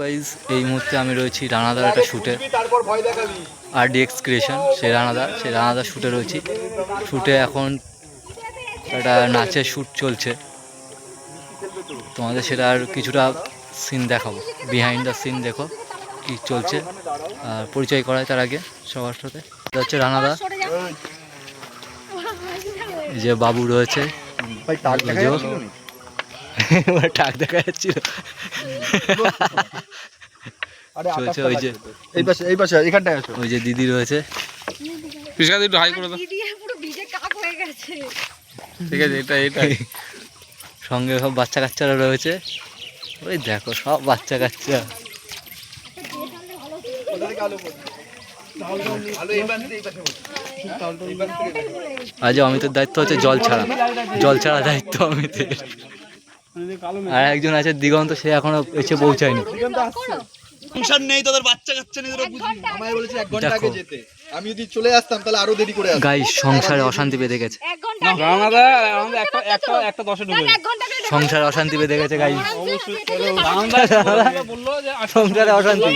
Guys এই মুহূর্তে আমি রয়েছি রানাদার একটা শ্যুটে আর ডিএক্স ক্রিয়েশন সেই রানাদা সেই রানাদার শ্যুটে রয়েছি। শ্যুটে এখন একটা নাচের শ্যুট চলছে। তোমাদের সেটা আর কিছুটা সিন দেখাবো। বিহাইন্ড দ্য সিন দেখো কি চলছে। আর পরিচয় করায় তার আগে সবার সাথে। এটা হচ্ছে রানাদা। যে বাবু রয়েছে। এবার টাক দেখা যাচ্ছিল। চলছে ওই যে এই পাশে এই পাশে এখানটায় আছো। ওই যে দিদি রয়েছে। পিসকা একটু হাই করে দাও। দিদি পুরো ভিজে কাক হয়ে গেছে। ঠিক আছে এটা এটা। সঙ্গে সব বাচ্চা কাচ্চারা রয়েছে। ওই দেখো সব বাচ্চা কাচ্চা। আজ অমিতের দায়িত্ব হচ্ছে জল ছাড়া। জল ছাড়া দায়িত্ব অমিতের। আর একজন আছে দিগন্ত সে এখনও এসে পৌঁছায়নি। সংসার নেই তোদের বাচ্চা কাচ্চা নেই তোরা বুঝবি আমায় বলেছে এক ঘণ্টা আগে যেতে। আমি যদি চলে আসতাম তাহলে আরও দেরি করে আসতাম। গাই সংসারে অশান্তি বেঁধে গেছে। এক ঘণ্টা না রানাদা আমাদের একটা একটা একটা দশে ঢুকে এক ঘণ্টা করে সংসারে অশান্তি বেঁধে গেছে সংসারে অশান্তি।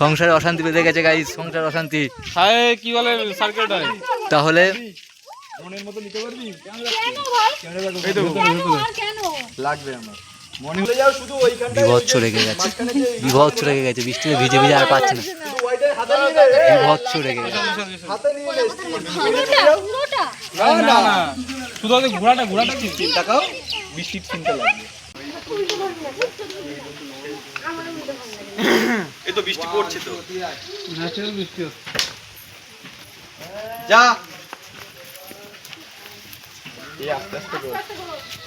সংসারে অশান্তি বেঁধে গেছে গাই সংসারে অশান্তি। কি বলে সার্কেলটা তাহলে মনের মতো নিতে পারবি? লাগবে আমার। বিভৎস গেছে। বৃষ্টিতে ভিজে ভিজে আর পাচ্ছে না। বিভৎস বৃষ্টির চিন্তা লাগবে। এই যা। এই আস্তে আস্তে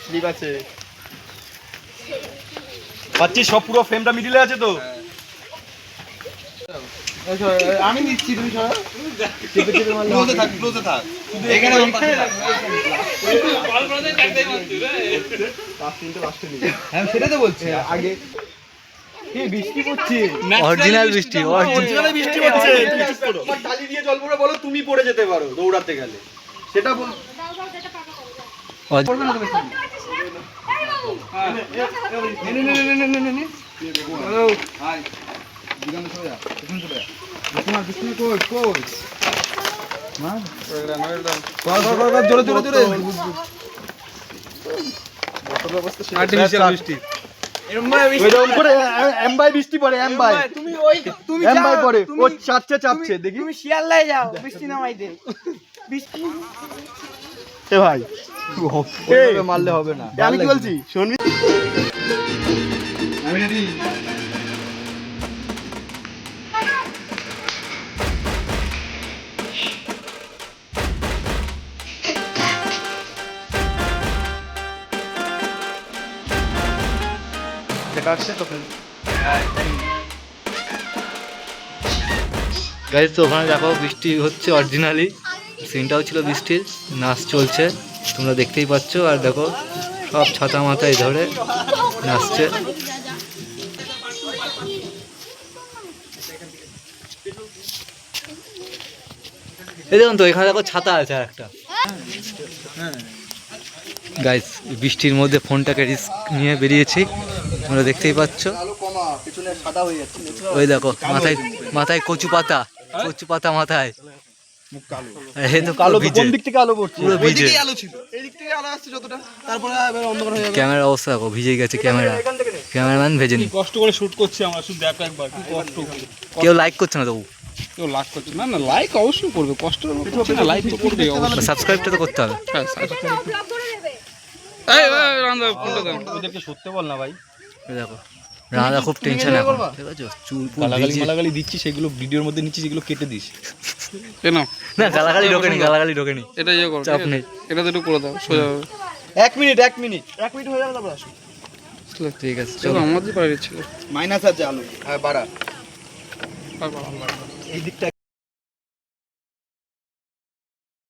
স্লিপ আছে। পাচ্ছি সব পুরো ফ্রেমটা মিডিলে আছে তো? আমি নিচ্ছি তুমি সব চেপে চেপে মারলে ক্লোজে থাক ক্লোজে থাক। এখানে আমার পাশে থাক। পাঁচ মিনিটে পাঁচটা নিয়ে হ্যাঁ সেটা তো বলছি। আগে। বৃষ্টি পড়ছে? অরিজিনাল বৃষ্টি অরিজিনাল বৃষ্টি হচ্ছে তোমার দিয়ে জল পড়ে বলো তুমি পড়ে যেতে পারো দৌড়াতে গেলে। সেটা বল জোরে জোরে জোরে বটল অবস্থা শেষ। আর্টিফিশিয়াল বৃষ্টি ওইরকম করে এমবাই বৃষ্টি পড়ে এমবাই তুমি ওই তুমি এমবাই পড়ে ও চাপছে চাপছে দেখি। তুমি শিয়ালদায় যাও বৃষ্টি নামাই দে বৃষ্টি এ ভাই। মারলে হবে না। আমি কি বলছি? শুনবি? আমি রেডি গাইজ তো ওখানে দেখো বৃষ্টি হচ্ছে অরিজিনালি সিনটাও ছিল বৃষ্টির নাচ চলছে। তোমরা দেখতেই পাচ্ছ, আর দেখো, সব ছাতা মাথায় ধরে নাচছে। এই দেখুন তো, এখানে দেখো ছাতা আছে আর একটা। গাইস বৃষ্টির মধ্যে ফোনটাকে রিস্ক নিয়ে বেরিয়েছি, তোমরা দেখতেই পাচ্ছ। ওই দেখো, মাথায় মাথায় কচু পাতা কচু পাতা মাথায়। মুখ কালো। এ তো কালো কোন দিক থেকে আলো পড়ছে? পুরো ভিজে। আলো ছিল। এই দিক থেকে আলো আসছে যতটা তারপরে এবার অন্ধকার হয়ে যাবে। ক্যামেরার অবস্থা দেখো ভিজে গেছে ক্যামেরা। এখান থেকে নে। কষ্ট করে শুট করছি আমরা শুধু দেখো একবার কি কষ্ট কেউ লাইক করছে না তবু কেউ লাইক করছে না না লাইক অবশ্যই করবে কষ্ট করছে না লাইক তো করবে অবশ্যই। সাবস্ক্রাইবটা তো করতে হবে। হ্যাঁ, এই, রান্দা ফোনটা দাও ওদেরকে সত্যি বল না ভাই। দেখো। রানাদা খুব টেনশন এখন। ঠিক আছে চুল গালাগালি মালাগালি দিচ্ছি সেগুলো ভিডিওর মধ্যে নিচ্ছি সেগুলো কেটে দিস। কেন? না গালাগালি ঢোকেনি গালাগালি ঢোকেনি। এটা ইয়ে করো চাপ নেই। এটা তো একটু করে দাও সোজা হবে। এক মিনিট এক মিনিট এক মিনিট হয়ে যাবে তারপর আসো। ঠিক আছে চলো। আমাদের পাড়ির ছিল। মাইনাস আছে আলু হ্যাঁ বাড়া। এই দিকটা